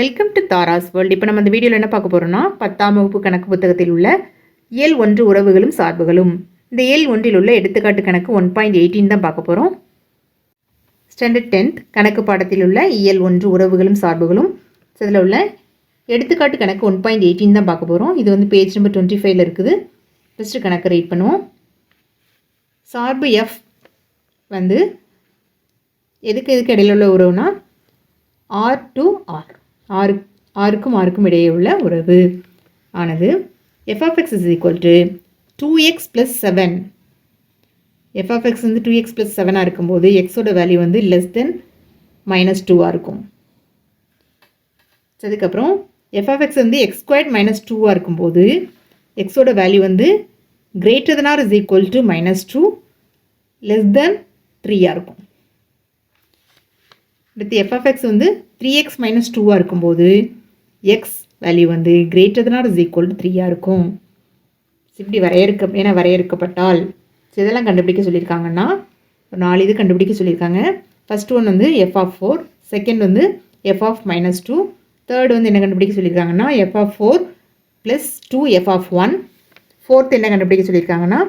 Welcome to Tara's world இப்போ நம்ம இந்த வீடியோவில் என்ன பார்க்க போகிறோம்னா பத்தாம் வகுப்பு கணக்கு புத்தகத்தில் உள்ள இயல் ஒன்று உறவுகளும் சார்புகளும். இந்த இயல் ஒன்றில் உள்ள எடுத்துக்காட்டு கணக்கு ஒன் பாயிண்ட் எயிட்டீன் தான் பார்க்க போகிறோம் ஸ்டாண்டர்ட் டென்த் கணக்கு பாடத்தில் உள்ள இயல் ஒன்று உறவுகளும் சார்புகளும். இதில் உள்ள எடுத்துக்காட்டு கணக்கு ஒன் பாயிண்ட் எயிட்டீன் தான் பார்க்க போகிறோம் இது வந்து பேஜ் நம்பர் டுவெண்ட்டி ஃபைவ்ல இருக்குது. ஃபஸ்ட்டு கணக்கு ரீட் பண்ணுவோம். சார்பு எஃப் வந்து எதுக்கு எதுக்கு இடையில உள்ள உறவுனா ஆர் டு ஆர் ஆறு ஆறுக்கும் ஆறுக்கும் இடையே உள்ள உறவு. ஆனது F is equal to two X plus seven F வந்து டூ எக்ஸ் ப்ளஸ் செவனாக இருக்கும்போது எக்ஸோட வேல்யூ வந்து லெஸ் தென் மைனஸ் டூவாக இருக்கும். அதுக்கப்புறம் எஃப் வந்து எக்ஸ் ஸ்கொயர்ட் மைனஸ் டூவாக இருக்கும்போது எக்ஸோட வேல்யூ வந்து greater than or is equal to minus two less than த்ரீயாக இருக்கும். அடுத்து எஃப்எஃப்எக்ஸ் வந்து த்ரீ எக்ஸ் மைனஸ் டூவாக இருக்கும்போது எக்ஸ் வேல்யூ வந்து greater than is equal to த்ரீயாக இருக்கும். இப்படி வரையறுக்க ஏன்னா வரையறுக்கப்பட்டால் ஸோ இதெல்லாம் கண்டுபிடிக்க சொல்லியிருக்காங்கன்னா ஒரு நாலு இது கண்டுபிடிக்க சொல்லியிருக்காங்க. ஃபஸ்ட் ஒன் வந்து எஃப் ஆஃப் ஃபோர் செகண்ட் வந்து F of minus two third வந்து என்ன கண்டுபிடிக்க சொல்லியிருக்காங்கன்னா F of four plus two F of one fourth என்ன கண்டுபிடிக்க சொல்லியிருக்காங்கன்னா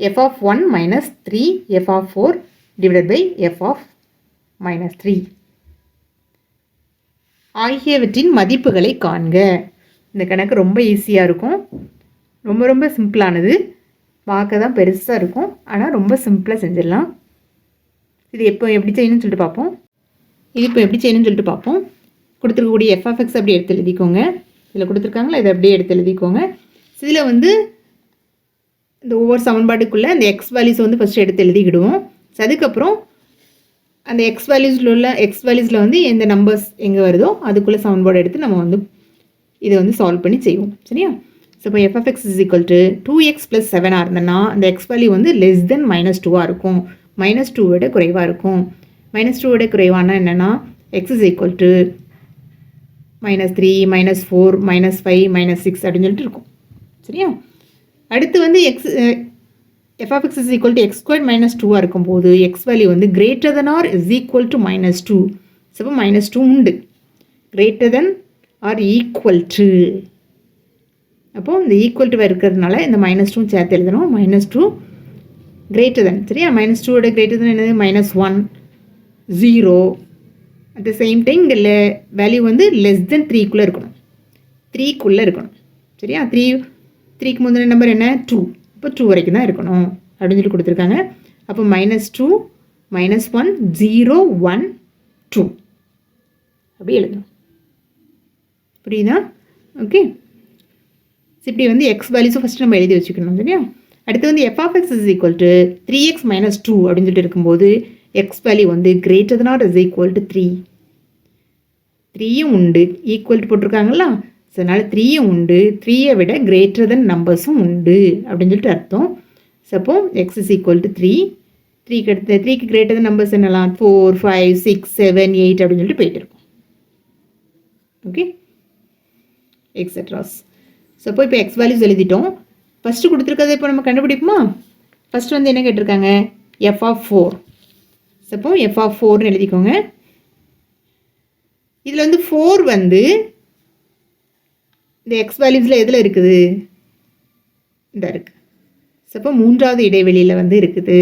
F of one minus three F of four divided by F of minus three ஆகியவற்றின் மதிப்புகளை காண்க. இந்த கணக்கு ரொம்ப ஈஸியாக இருக்கும். ரொம்ப ரொம்ப சிம்பிளானது. பார்க்க தான் பெருசாக இருக்கும். ஆனால் ரொம்ப சிம்பிளாக செஞ்சிடலாம். இது எப்போ எப்படி செய்யணும்னு சொல்லிட்டு பார்ப்போம். இது இப்போ எப்படி செய்யணும்னு சொல்லிட்டு பார்ப்போம். கொடுத்துருக்கக்கூடிய எஃப்எஃப்எக்ஸ் அப்படி எடுத்து எழுதிக்கோங்க. இதில் கொடுத்துருக்காங்களா? இதை அப்படியே எடுத்து எழுதிக்கோங்க. இதில் வந்து இந்த ஒவ்வொரு சமன்பாட்டுக்குள்ளே அந்த எக்ஸ் வேல்யூஸ் வந்து ஃபஸ்ட்டு எடுத்து எழுதிக்கிடுவோம். அதுக்கப்புறம் அந்த எக்ஸ் வேல்யூஸில் உள்ள எக்ஸ் வேல்யூஸில் வந்து எந்த நம்பர்ஸ் எங்கே வருதோ அதுக்குள்ளே சமன்பாடு எடுத்து நம்ம வந்து இதை வந்து சால்வ் பண்ணி செய்வோம். சரியா? ஸோ இப்போ F F X is equal to two X plus செவனாக இருந்ததுன்னா அந்த எக்ஸ் வேல்யூ வந்து லெஸ் தென் மைனஸ் டூவாக இருக்கும். மைனஸ் டூ விட குறைவாக இருக்கும். மைனஸ் டூ விட குறைவானா என்னென்னா X is equal to minus three minus four minus five minus six அப்படின்னு சொல்லிட்டு இருக்கும். சரியா? அடுத்து வந்து X F of X is equal to X square minus டூவாக இருக்கும்போது எக்ஸ் வேல்யூ வந்து greater than or is equal to minus two so minus two உண்டு. Greater than or equal to அப்போது இந்த ஈக்குவல் டுவாக இருக்கிறதுனால இந்த மைனஸ் டூ சேர்த்து எழுதணும். மைனஸ் டூ கிரேட்டர் தென் சரியா? மைனஸ் டூவோட கிரேட்டர் தென் என்னது? Minus one zero at the same time இங்கே வேல்யூ வந்து லெஸ் தென் த்ரீக்குள்ளே இருக்கணும். த்ரீக்குள்ளே இருக்கணும். சரியா? த்ரீ த்ரீக்கு முந்தின நம்பர் என்ன? டூ இப்போ டூ வரைக்கும் தான் இருக்கணும். அப்படின்னு சொல்லி கொடுத்துருக்காங்க. அப்போ minus two minus one zero one two அப்படி எழுதணும். புரியுதா? ஓகே இப்படி வந்து எக்ஸ் வேல்யூஸும் ஃபஸ்ட்டு நம்ம எழுதி வச்சுக்கணும் சரியா? அடுத்து வந்து F of X is equal to three X minus two அப்படின்னு சொல்லிட்டு இருக்கும்போது எக்ஸ் வேல்யூ வந்து greater than or is equal to three த்ரீயும் உண்டு. ஈக்குவல் போட்டிருக்காங்களா? ஸோ அதனால் த்ரீயும் உண்டு. த்ரீயை விட கிரேட்டர் தென் நம்பர்ஸும் உண்டு அப்படின்னு சொல்லிட்டு அர்த்தம். ஸோ அப்போ X is equal to three த்ரீக்கு அடுத்த த்ரீக்கு கிரேட்டர் தென் நம்பர்ஸ் என்னலாம்? Four five six seven eight அப்படின்னு சொல்லிட்டு போயிட்டு இருக்கும். ஓகே எக்ஸட்ராஸ் ஸோ அப்போ இப்போ எக்ஸ் வேல்யூஸ் எழுதிட்டோம். ஃபஸ்ட்டு கொடுத்துருக்கதை இப்போ நம்ம கண்டுபிடிப்போமா? ஃபஸ்ட்டு வந்து என்ன கேட்டிருக்காங்க? F of four suppose F of ஃபோர்னு எழுதிக்கோங்க. இதில் வந்து ஃபோர் வந்து இந்த எக்ஸ் வேல்யூஸில் எதில் இருக்குது? இந்த இருக்குது ஸோ அப்போ மூன்றாவது இடைவெளியில் வந்து இருக்குது.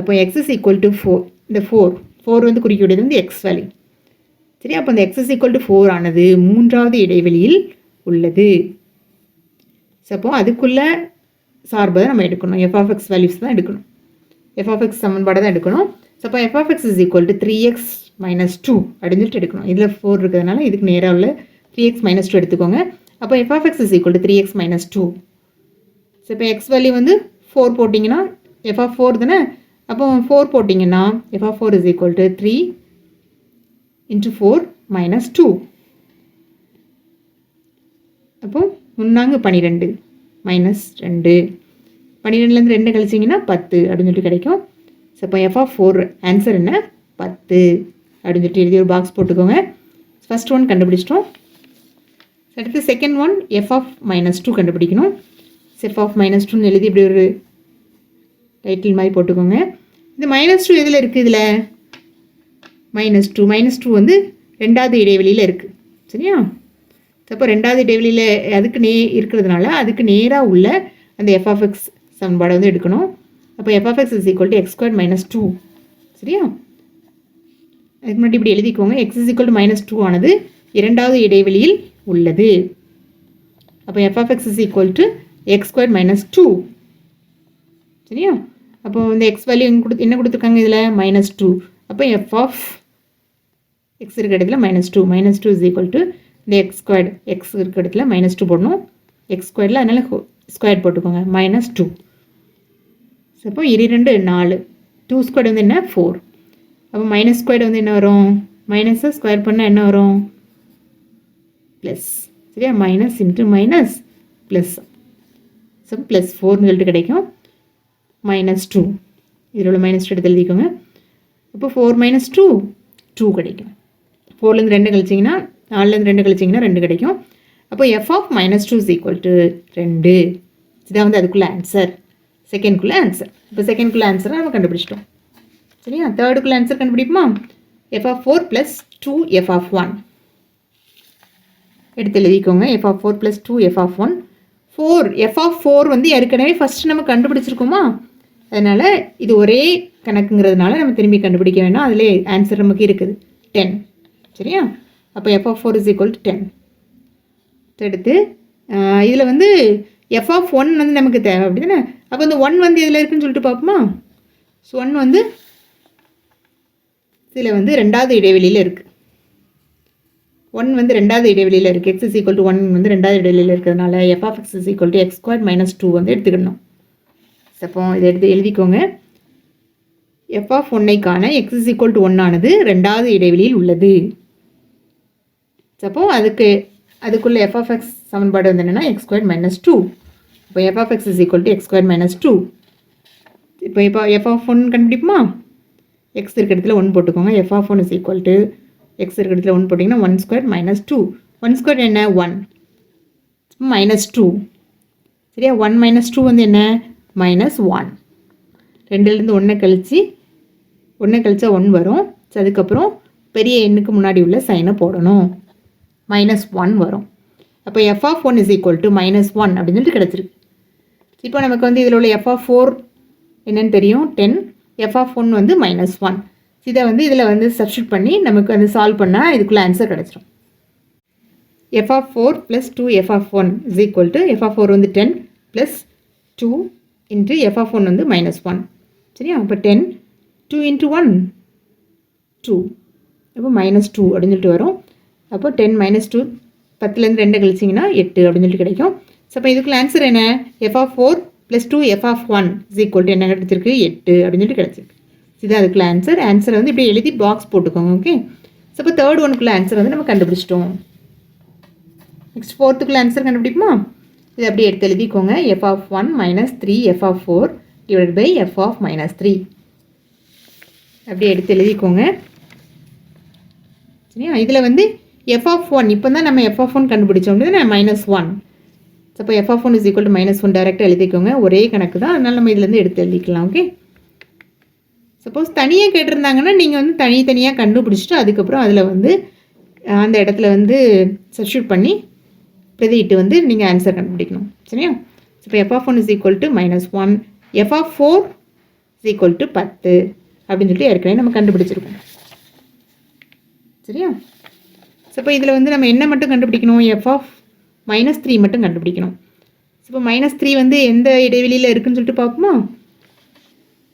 அப்போ x is equal to four இந்த ஃபோர் ஃபோர் வந்து குறிக்கக்கூடியது வந்து எக்ஸ் வேல்யூ சரி அப்போ இந்த x is equal to four ஆனது மூன்றாவது இடைவெளியில் உள்ளது. ஸோ அப்போ அதுக்குள்ள சார்பை நம்ம எடுக்கணும். எஃப் ஆஃப் எக்ஸ் வேல்யூஸ் தான் எடுக்கணும். எஃப் ஆஃப் எக்ஸ் சமன்பாடு தான் எடுக்கணும். ஸோ அப்போ f of x is equal to three x minus two அப்படின்னு சொல்லிட்டு எடுக்கணும். இதில் ஃபோர் இருக்கிறதுனால இதுக்கு நேராக உள்ள த்ரீ எக்ஸ் மைனஸ் டூ எடுத்துக்கோங்க. அப்போ f of x is equal to three x minus two so இப்போ எக்ஸ் வேல்யூ வந்து ஃபோர் போட்டிங்கன்னா எஃப் ஆஃப் ஃபோர் தானே? அப்போ ஃபோர் போட்டிங்கன்னா f of four is equal to three into four minus two அப்போ முன்னாங்க பன்னிரெண்டு மைனஸ் ரெண்டு. பன்னிரெண்டுலேருந்து ரெண்டு கழிச்சிங்கன்னா பத்து அப்படின்னு சொல்லிட்டு கிடைக்கும். ஸோ இப்போ எஃப் ஆஃப் ஃபோர் ஆன்சர் என்ன? பத்து அப்படின்னு சொல்லிட்டு எழுதி ஒரு பாக்ஸ் போட்டுக்கோங்க. ஃபர்ஸ்ட் ஒன் கண்டுபிடிச்சிட்டோம். அடுத்து second one f of minus two கண்டுபிடிக்கணும். எஃப் ஆஃப் மைனஸ் டூன்னு எழுதி இப்படி ஒரு டைட்டில் மாதிரி போட்டுக்கோங்க. இந்த மைனஸ் டூ எதில் இருக்குது இதில்? மைனஸ் டூ மைனஸ் டூ வந்து ரெண்டாவது இடைவெளியில் இருக்குது சரியா? அப்போ ரெண்டாவது இடைவெளியில் அதுக்கு நே இருக்கிறதுனால அதுக்கு நேராக உள்ள அந்த எஃப்எஃப்எக்ஸ் சமன்பாடை வந்து எடுக்கணும். அப்போ f of x is equal to x square minus two சரியா? அதுக்கு முன்னாடி இப்படி எழுதிக்கோங்க. X is equal to minus two ஆனது இரண்டாவது இடைவெளியில் உள்ளது. அப்போ f of x is equal to x square minus two சரியா? அப்போ இந்த எக்ஸ் வேல்யூ கொடுத்து என்ன கொடுத்துருக்காங்க இதில்? மைனஸ் டூ அப்போ எஃப் ஆஃப் எக்ஸ் இருக்க இடத்துல minus two minus two is equal to இந்த எக்ஸ் ஸ்கொயர்டு எக்ஸ் இருக்க இடத்துல மைனஸ் டூ போடணும். எக்ஸ் ஸ்கொயரில் அதனால் ஸ்கொயர் போட்டுக்கோங்க. மைனஸ் டூ அப்போ இரண்டு நாலு. டூ ஸ்கொயர் வந்து என்ன? ஃபோர் அப்போ மைனஸ் ஸ்கொயர் வந்து என்ன வரும்? மைனஸை ஸ்கொயர் பண்ணால் என்ன வரும்? ப்ளஸ் சரியா? Minus into minus plus so plus ஃபோர்னு சொல்லிட்டு கிடைக்கும். மைனஸ் டூ இதில் உள்ள மைனஸ் டூ எடுத்து எழுதிக்கோங்க. அப்போ ஃபோர் மைனஸ் டூ டூ கிடைக்கும். ஃபோர்லேருந்து ரெண்டு கழிச்சிங்கன்னா நாலுலேருந்து ரெண்டு கழிச்சிங்கன்னா ரெண்டு கிடைக்கும். அப்போ f of minus two is equal to ரெண்டு. இதான் வந்து அதுக்குள்ளே ஆன்சர் செகண்ட்குள்ளே ஆன்சர் இப்போ செகண்ட்குள்ளே ஆன்சரை நம்ம கண்டுபிடிச்சிட்டோம். சரியா? தேர்டுக்குள்ளே answer கண்டுபிடிப்போமா? F of four plus two f of one எடுத்து எழுதிக்கோங்க. F of four plus two f of one four f of four வந்து ஏற்கனவே ஃபஸ்ட்டு நம்ம கண்டுபிடிச்சிருக்கோமா? அதனால் இது ஒரே கணக்குங்கிறதுனால நம்ம திரும்பி கண்டுபிடிக்க வேணாம். அதிலே ஆன்சர் நமக்கு இருக்குது. டென் சரியா? அப்போ f of four is equal to ten எடுத்து இதில் வந்து எஃப் ஆஃப் ஒன் வந்து நமக்கு தேவை. அப்படி தானே அப்போ இந்த ஒன் வந்து இதில் இருக்குன்னு சொல்லிட்டு பார்ப்போமா? ஸோ ஒன் வந்து இதில் வந்து ரெண்டாவது இடைவெளியில் இருக்குது ஒன் வந்து ரெண்டாவது இடைவெளியில் இருக்குது x is equal to one வந்து ரெண்டாவது இடைவெளியில் இருக்கிறதுனால f of x is equal to x square minus two வந்து எடுத்துக்கணும். அப்போ இதை எடுத்து எழுதிக்கோங்க. F of ஒன்னைக்கான x is equal to one ஆனது ரெண்டாவது இடைவெளியில் உள்ளது. அப்போ அதுக்கு அதுக்குள்ளே எஃப் ஆஃப் எக்ஸ் சமன்பாடு வந்து என்னென்னா எக்ஸ் ஸ்கொயர் மைனஸ் டூ இப்போ f of x is equal to x square minus two இப்போ இப்போ எஃப் ஆஃப் ஒன் கண்டுபிடிப்போமா? எக்ஸ் இருக்க இடத்துல ஒன் போட்டுக்கோங்க. F of one is equal to x இருக்க இடத்துல ஒன் போட்டிங்கன்னா one square minus two one square என்ன? ஒன் மைனஸ் டூ சரியா? ஒன் மைனஸ் டூ வந்து என்ன? மைனஸ் ஒன் ரெண்டுலேருந்து ஒன்றை கழித்து ஒன்றை கழிச்சா ஒன் வரும். ஸோ அதுக்கப்புறம் பெரிய எண்ணுக்கு முன்னாடி உள்ள சைனை போடணும். மைனஸ் ஒன் வரும். அப்போ f of one is equal to minus one அப்படின்னு சொல்லிட்டு கிடச்சிருக்கு. இப்போ நமக்கு வந்து இதில் உள்ள எஃப் ஆஃப் ஃபோர் என்னன்னு தெரியும்? டென் எஃப் ஆஃப் ஒன் வந்து மைனஸ் ஒன் இதை வந்து இதில் வந்து சப்ஸ்டியூட் பண்ணி நமக்கு வந்து சால்வ் பண்ணால் இதுக்குள்ளே ஆன்சர் கிடச்சிரும். F of four plus two f of one is equal to f of four வந்து ten plus two into f of one வந்து மைனஸ் ஒன் சரியா? அப்போ ten two into one two அப்போ மைனஸ் டூ அப்படின்னு சொல்லிட்டு வரும். அப்போ டென் மைனஸ் டூ பத்துலேருந்து ரெண்டு கழிச்சிங்கன்னா எட்டு அப்படின்னு சொல்லிட்டு கிடைக்கும். ஸோ அப்போ இதுக்குள்ள ஆன்சர் என்ன? F of four plus two f of one is equal to என்ன கிடச்சிருக்கு? எட்டு அப்படின்னு சொல்லிட்டு கிடச்சிருக்கு. இதுதான் அதுக்குள்ள ஆன்சர் ஆன்சர் வந்து இப்படி எழுதி பாக்ஸ் போட்டுக்கோங்க ஓகே ஸோ இப்போ தேர்ட் ஒனுக்குள்ள ஆன்சர் வந்து நம்ம கண்டுபிடிச்சிட்டோம். நெக்ஸ்ட் ஃபோர்த்துக்குள்ள ஆன்சர் கண்டுபிடிப்போமா? இது அப்படியே எடுத்து எழுதிக்கோங்க. F of one minus three f of four divide by f of minus three அப்படியே எடுத்து எழுதிக்கோங்க. சரியா? இதில் வந்து எஃப் ஆஃப் ஒன் இப்போ தான் நம்ம எஃப் ஆஃப் ஒன் கண்டுபிடிச்சோம். நான் மைனஸ் ஒன் அப்போ f of one is equal to minus one டேரெக்டாக எழுதிக்கோங்க. ஒரே கணக்கு தான் அதனால் நம்ம இதுலேருந்து எடுத்து எழுதிக்கலாம் ஓகே சப்போஸ் தனியாக கேட்டிருந்தாங்கன்னா நீங்கள் வந்து தனித்தனியாக கண்டுபிடிச்சிட்டு அதுக்கப்புறம் அதில் வந்து அந்த இடத்துல வந்து சப்ஸ்டியூட் பண்ணி பிரதியிட்டு வந்து நீங்கள் ஆன்சர் கண்டுபிடிக்கணும். சரியா? இப்போ f of one is equal to minus one f of four is equal to பத்து. அப்படின்னு சொல்லிட்டு ஏற்கனவே நம்ம கண்டுபிடிச்சிருக்கோம். சரியா? ஸோ இப்போ இதில் வந்து நம்ம என்ன மட்டும் கண்டுபிடிக்கணும்? எஃப் ஆஃப் மைனஸ் த்ரீ மட்டும் கண்டுபிடிக்கணும். ஸோ இப்போ மைனஸ் த்ரீ வந்து எந்த இடைவெளியில் இருக்குன்னு சொல்லிட்டு பார்ப்போமா?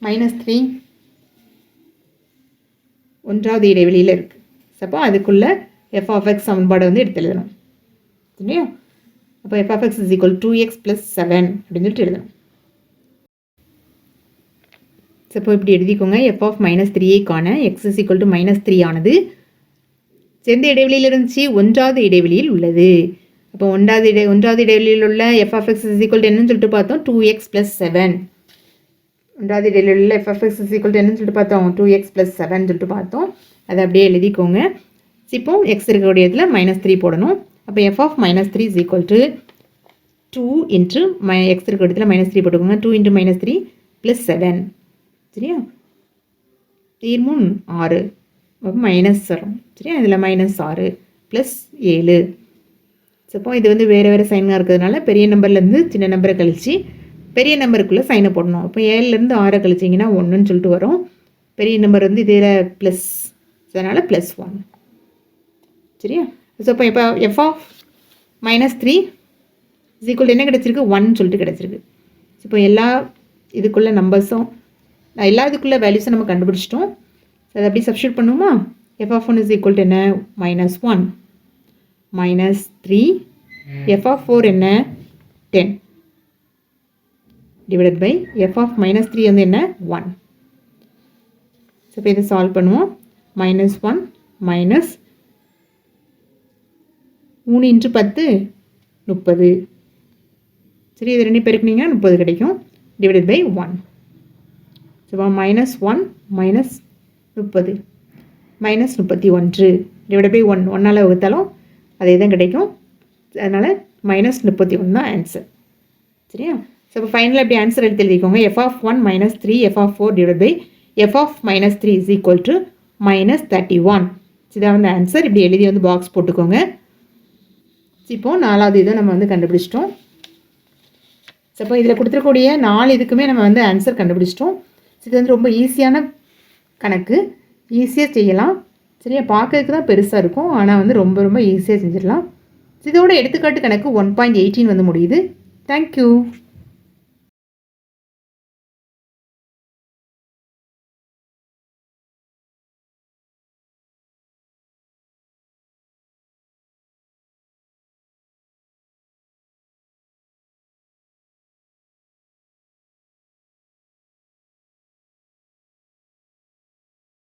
மைனஸ் த்ரீ ஒன்றாவது இடைவெளியில் இருக்குது அப்போ அதுக்குள்ளே எஃப் ஆஃப் எக்ஸ் சமன்பாடை வந்து எடுத்து எழுதணும் இல்லையா? அப்போ f of x is equal to x plus seven அப்படின்னு சொல்லிட்டு எழுதணும். சப்போ இப்போ இப்படி எழுதிக்கோங்க. F of minus த்ரீயைக்கான x is equal to minus three ஆனது எந்த இடைவெளியில் இருந்துச்சு ஒன்றாவது இடைவெளியில் உள்ளது. அப்போ ஒன்றாவது இடை ஒன்றாவது இடைவெளியில் உள்ள f of x is equal என்னன்னு சொல்லிட்டு பார்த்தோம் டூ எக்ஸ் ப்ளஸ் செவன் ரெண்டாவது இடைவெளியில் உள்ள எஃப்எஃப்எக்ஸ் இஸ் ஈக்குவல் டென்னு சொல்லிட்டு பார்த்தோம். டூ எக்ஸ் ப்ளஸ் செவன் சொல்லிட்டு பார்த்தோம். அதை அப்படியே எழுதிக்கோங்க. இப்போ எக்ஸ் இருக்கக்கூடிய இதில் மைனஸ் த்ரீ போடணும். அப்போ f of minus three is equal to two into my X இருக்க இடத்துல மைனஸ் த்ரீ போட்டுக்கோங்க. Two into minus three plus seven சரியா? தீர்முன் ஆறு. அப்போ மைனஸ் வரும். சரியா? இதில் மைனஸ் ஆறு ப்ளஸ் ஏழு. சப்போ இது வந்து வேறு வேறு சைனாக இருக்கிறதுனால பெரிய நம்பர்லேருந்து சின்ன நம்பரை கழித்து பெரிய நம்பருக்குள்ளே சைனை போடணும். அப்போ ஏழுலேருந்து ஆறை கழிச்சிங்கன்னா ஒன்றுன்னு சொல்லிட்டு வரும். பெரிய நம்பர் வந்து இதில் ப்ளஸ் அதனால் ப்ளஸ் ஒன் சரியா? ஸோ இப்போ இப்போ f of minus three equal என்ன கிடச்சிருக்கு? ஒன் சொல்லிட்டு கிடச்சிருக்கு. இப்போ எல்லா இதுக்குள்ள நம்பர்ஸும் எல்லா இதுக்குள்ள வேல்யூஸும் நம்ம கண்டுபிடிச்சிட்டோம். அதை அப்படி சப்ஸ்டியூட் பண்ணுவோமா? F of one is equal to என்ன? Minus one minus three f of four என்ன? Ten divided by f of minus three வந்து என்ன? ஒன் ஸோ இப்போ இதை சால்வ் பண்ணுவோம். மைனஸ் ஒன் மைனஸ் மூணு இன்ட்டு பத்து முப்பது. சரி இது ரெண்டு பெருக்குனீங்கன்னா முப்பது கிடைக்கும். Divided by one so minus one minus முப்பது. மைனஸ் முப்பத்தி ஒன்று. டிவைட் பை ஒன் ஒன்னால் வகுத்தாலும் அதே தான் கிடைக்கும். அதனால் மைனஸ் முப்பத்தி ஒன்று தான் ஆன்சர் சரியா? ஸோ இப்போ ஃபைனலாக இப்படி ஆன்சர் எடுத்து எழுதிக்கோங்க. F of one minus three f of four divide by f of minus three is equal to minus thirty one இதான் வந்து ஆன்சர் இப்படி எழுதி வந்து பாக்ஸ் போட்டுக்கோங்க. இப்போது நாலாவது இதை நம்ம வந்து கண்டுபிடிச்சிட்டோம். ஸோ இப்போ இதில் கொடுத்துருக்கூடிய நாலு இதுக்குமே நம்ம வந்து ஆன்சர் கண்டுபிடிச்சிட்டோம். இது வந்து ரொம்ப ஈஸியான கணக்கு. ஈஸியாக செய்யலாம். சரியா? பார்க்கறதுக்கு தான் பெருசாக இருக்கும். ஆனால் வந்து ரொம்ப ரொம்ப ஈஸியாக செஞ்சிடலாம். இதோட எடுத்துக்காட்டு கணக்கு ஒன் பாயிண்ட் எயிட்டீன் வந்து முடியுது. தேங்க்யூ